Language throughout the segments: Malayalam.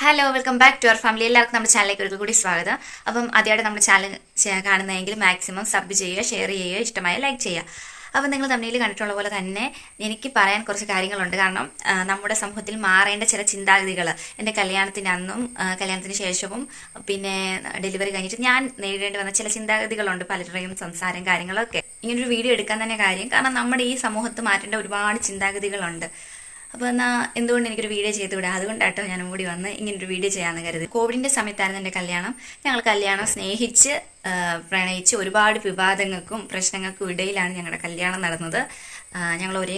Hello welcome back to our family എല്ലാവർക്കും നമ്മുടെ ചാനലിലേക്ക് ഒരിക്കൽ കൂടി സ്വാഗതം. അപ്പം ആദ്യമായിട്ട് നമ്മുടെ ചാനൽ കാണുന്നതെങ്കിൽ മാക്സിമം സബ് ചെയ്യുക ഷെയർ ചെയ്യുക ഇഷ്ടമായ ലൈക്ക് ചെയ്യുക. അപ്പം നിങ്ങൾ തമ്മിൽ കണ്ടിട്ടുള്ള പോലെ തന്നെ എനിക്ക് പറയാൻ കുറച്ച് കാര്യങ്ങളുണ്ട്. കാരണം നമ്മുടെ സമൂഹത്തിൽ മാറേണ്ട ചില ചിന്താഗതികൾ എന്റെ കല്യാണത്തിന് അന്നും കല്യാണത്തിന് ശേഷവും പിന്നെ ഡെലിവറി കഴിഞ്ഞിട്ട് ഞാൻ നേരിടേണ്ടി വന്ന ചില ചിന്താഗതികളുണ്ട്. പലരുടെയും സംസാരം കാര്യങ്ങളൊക്കെ. ഇങ്ങനൊരു വീഡിയോ എടുക്കാൻ തന്നെ കാര്യം. കാരണം നമ്മുടെ ഈ സമൂഹത്ത് മാറ്റേണ്ട ഒരുപാട് ചിന്താഗതികളുണ്ട്. അപ്പോൾ എന്നാൽ എന്തുകൊണ്ട് എനിക്കൊരു വീഡിയോ ചെയ്ത് വിടാം അതുകൊണ്ടാട്ടോ ഞാനും കൂടി വന്ന് ഇങ്ങനെ ഒരു വീഡിയോ ചെയ്യാമെന്ന് കരുതി. കോവിഡിന്റെ സമയത്തായിരുന്നു എന്റെ കല്യാണം. ഞങ്ങൾ കല്യാണം സ്നേഹിച്ച് പ്രണയിച്ച് ഒരുപാട് വിവാദങ്ങൾക്കും പ്രശ്നങ്ങൾക്കും ഇടയിലാണ് ഞങ്ങളുടെ കല്യാണം നടന്നത്. ഞങ്ങൾ ഒരേ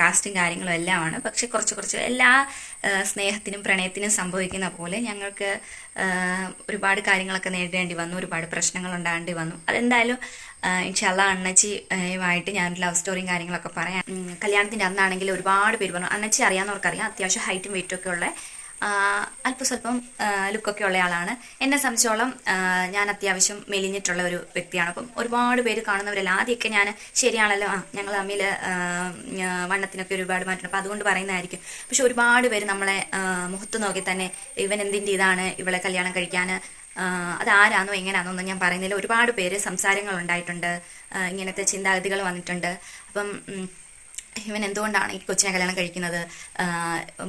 കാസ്റ്റും കാര്യങ്ങളും എല്ലാമാണ്. പക്ഷെ കുറച്ച് കുറച്ച് എല്ലാ സ്നേഹത്തിനും പ്രണയത്തിനും സംഭവിക്കുന്ന പോലെ ഞങ്ങൾക്ക് ഒരുപാട് കാര്യങ്ങളൊക്കെ നേരിടേണ്ടി വന്നു. ഒരുപാട് പ്രശ്നങ്ങൾ ഉണ്ടാകേണ്ടി വന്നു. അതെന്തായാലും ഇൻഷല്ല അണ്ണച്ചിയുമായിട്ട് ഞാൻ ലവ് സ്റ്റോറിയും കാര്യങ്ങളൊക്കെ പറയാം. കല്യാണത്തിന്റെ അന്നാണെങ്കിൽ ഒരുപാട് പേര് പറഞ്ഞു അണ്ണച്ചി അറിയാവുന്നവർക്കറിയാം അത്യാവശ്യം ഹൈറ്റും വെയിറ്റും ഒക്കെ ഉള്ള ആ, അല്പം സ്വല്പം ലുക്കൊക്കെ ഉള്ള ആളാണ് എന്നെ സംബന്ധിച്ചോളം ഞാൻ അത്യാവശ്യം മെലിഞ്ഞിട്ടുള്ള ഒരു വ്യക്തിയാണ്. അപ്പം ഒരുപാട് പേര് കാണുന്നവരല്ല. ആദ്യമൊക്കെ ഞാൻ ശരിയാണല്ലോ ആ ഞങ്ങൾ തമ്മിൽ വണ്ണത്തിനൊക്കെ ഒരുപാട് മാറ്റണം അപ്പം അതുകൊണ്ട് പറയുന്നതായിരിക്കും. പക്ഷെ ഒരുപാട് പേര് നമ്മളെ മുഖത്ത് നോക്കി തന്നെ ഇവൻ എന്തിന്റെ ഇതാണ് ഇവളെ കല്യാണം കഴിക്കാൻ അത് ആരാന്നോ എങ്ങനെയാണോ ഞാൻ പറയുന്നില്ല. ഒരുപാട് പേര് സംസാരങ്ങൾ ഉണ്ടായിട്ടുണ്ട്. ഇങ്ങനത്തെ ചിന്താഗതികൾ വന്നിട്ടുണ്ട്. അപ്പം ഇവൻ എന്തുകൊണ്ടാണ് ഈ കൊച്ചിനെ കല്യാണം കഴിക്കുന്നത്?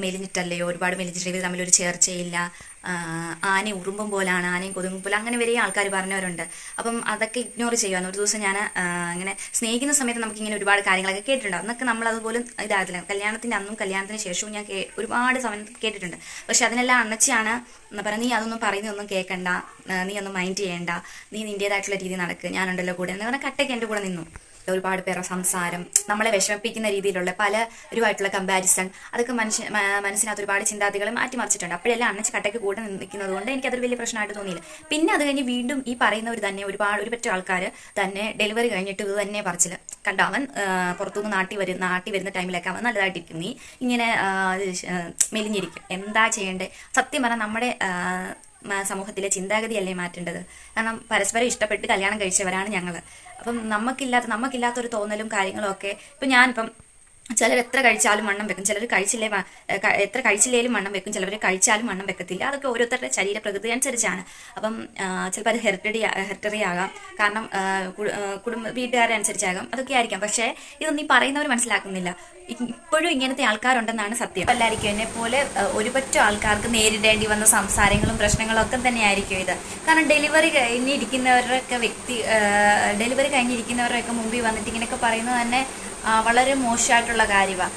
മെലിഞ്ഞിട്ടല്ലേ ഒരുപാട് മെലിഞ്ഞിട്ട് ഇവർ ഒരു ചേർച്ചയില്ല. ആന ഉറുമ്പും പോലാണ് ആനയും കൊതുമ്പും പോലെ. അങ്ങനെ വരെ ആൾക്കാർ പറഞ്ഞവരുണ്ട്. അപ്പം അതൊക്കെ ഇഗ്നോർ ചെയ്യുവാണ്. ഒരു ദിവസം ഞാൻ ഇങ്ങനെ സ്നേഹിക്കുന്ന സമയത്ത് നമുക്ക് ഇങ്ങനെ ഒരുപാട് കാര്യങ്ങളൊക്കെ കേട്ടിട്ടുണ്ട് അന്നൊക്കെ നമ്മൾ അതുപോലും ഇതാകത്തില്ല കല്യാണത്തിന്റെ അന്നും കല്യാണത്തിന് ശേഷവും ഞാൻ ഒരുപാട് സമയം കേട്ടിട്ടുണ്ട്. പക്ഷെ അതിനെല്ലാം അണ്ണച്ചിയാണ് പറഞ്ഞ നീ അതൊന്നും പറയുന്നതൊന്നും കേൾക്കണ്ട നീ ഒന്നും മൈൻഡ് ചെയ്യേണ്ട. നീ നിന്റേതായിട്ടുള്ള രീതി നടക്കുക ഞാനുണ്ടല്ലോ കൂടെ. എന്ന് പറഞ്ഞാൽ കട്ടയ്ക്ക് എന്റെ കൂടെ നിന്നു. ഒരുപാട് പേരുടെ സംസാരം നമ്മളെ വിഷമിപ്പിക്കുന്ന രീതിയിലുള്ള പല പലരുമായിട്ടുള്ള കമ്പാരിസൺ അതൊക്കെ മനുഷ്യ മനസ്സിനകത്ത് ഒരുപാട് ചിന്താഗതികൾ മാറ്റിമറിച്ചിട്ടുണ്ട്. അപ്പോഴെല്ലാം അണച്ച് കട്ടയ്ക്ക് കൂടെ നിൽക്കുന്നത് കൊണ്ട് എനിക്കതൊരു വലിയ പ്രശ്നമായിട്ട് തോന്നിയില്ല. പിന്നെ അത് കഴിഞ്ഞ് വീണ്ടും ഈ പറയുന്നവർ തന്നെ ഒരുപാട് ഒരു പറ്റ ആൾക്കാർ തന്നെ ഡെലിവറി കഴിഞ്ഞിട്ട് ഇത് തന്നെ പറിച്ചില്ല കണ്ട അവൻ പുറത്തുനിന്ന് നാട്ടി വരും നാട്ടി വരുന്ന ടൈമിലൊക്കെ അവൻ നല്ലതായിട്ടിരിക്കും. നീ ഇങ്ങനെ മെലിഞ്ഞിരിക്കും. എന്താ ചെയ്യേണ്ടത് സത്യം പറഞ്ഞാൽ നമ്മുടെ സമൂഹത്തിലെ ചിന്താഗതിയല്ലേ മാറ്റേണ്ടത്? കാരണം പരസ്പരം ഇഷ്ടപ്പെട്ട് കല്യാണം കഴിച്ചവരാണ് ഞങ്ങൾ അപ്പം നമുക്കില്ലാത്ത നമുക്കില്ലാത്ത ഒരു തോന്നലും കാര്യങ്ങളും ഒക്കെ ഇപ്പം ഞാനിപ്പം ചിലർ എത്ര കഴിച്ചാലും വണ്ണം വെക്കും. ചിലർ കഴിച്ചില്ലേ എത്ര കഴിച്ചില്ലേലും വണ്ണം വെക്കും. ചിലവർ കഴിച്ചാലും വണ്ണം വെക്കത്തില്ല. അതൊക്കെ ഓരോരുത്തരുടെ ശരീര പ്രകൃതി അനുസരിച്ചാണ്. അപ്പം ചിലപ്പോൾ അത് ഹെറിറ്റഡി ഹെറിറ്ററി ആകാം. കാരണം കുടുംബ വീട്ടുകാരെ അനുസരിച്ചാകാം. അതൊക്കെ ആയിരിക്കാം. പക്ഷേ ഇതൊന്നും ഈ പറയുന്നവർ മനസ്സിലാക്കുന്നില്ല. ഇപ്പോഴും ഇങ്ങനത്തെ ആൾക്കാരുണ്ടെന്നാണ് സത്യം. എല്ലാവർക്കും എന്നെ പോലെ ഒരുപറ്റ ആൾക്കാർക്ക് നേരിടേണ്ടി വന്ന സംസാരങ്ങളും പ്രശ്നങ്ങളും ഒക്കെ തന്നെയായിരിക്കും ഇത്. കാരണം ഡെലിവറി കഴിഞ്ഞിരിക്കുന്നവരുടെയൊക്കെ വ്യക്തി ഡെലിവറി കഴിഞ്ഞിരിക്കുന്നവരുടെയൊക്കെ മുമ്പിൽ വന്നിട്ട് ഇങ്ങനെയൊക്കെ പറയുന്നത് തന്നെ വളരെ മോശമായിട്ടുള്ള കാര്യമാണ്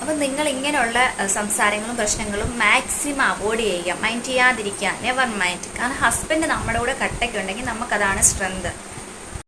അപ്പം നിങ്ങൾ ഇങ്ങനെയുള്ള സംസാരങ്ങളും പ്രശ്നങ്ങളും മാക്സിമം അവോയ്ഡ് ചെയ്യുക. മൈൻഡ് ചെയ്യാതിരിക്കുക. നെവർ മൈൻഡ് കാരണം ഹസ്ബൻഡ് നമ്മുടെ കൂടെ കട്ടയ്ക്ക് ഉണ്ടെങ്കിൽ നമുക്കതാണ് സ്ട്രെങ്ത്